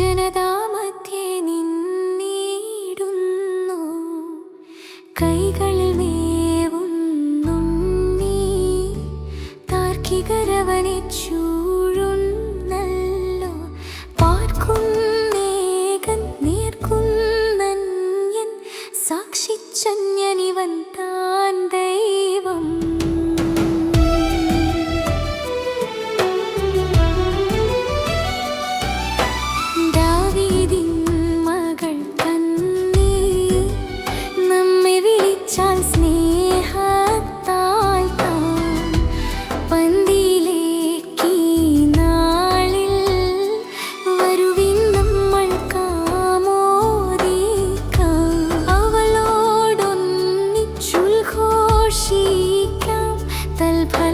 ജനതാമധ്യേ നീ तल भर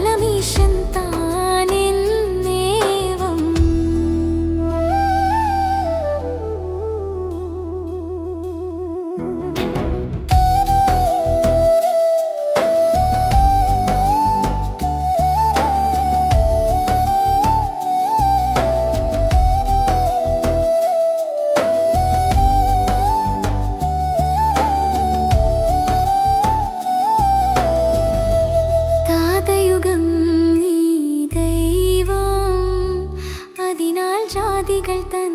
ജാതികൾ തൻ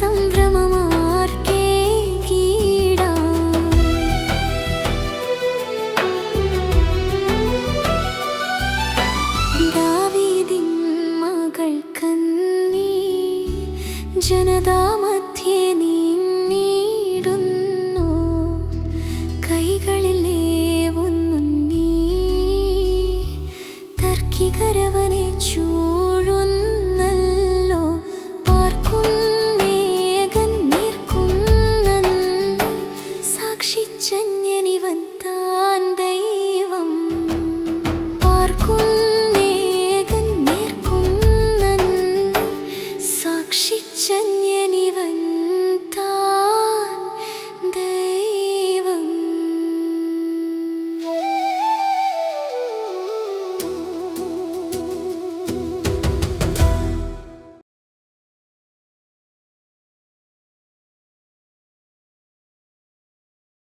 സംഭ്രമമാർക്കേ കീട. ദാവീദിൻ മകൾക്കന്നീ ജനതാമ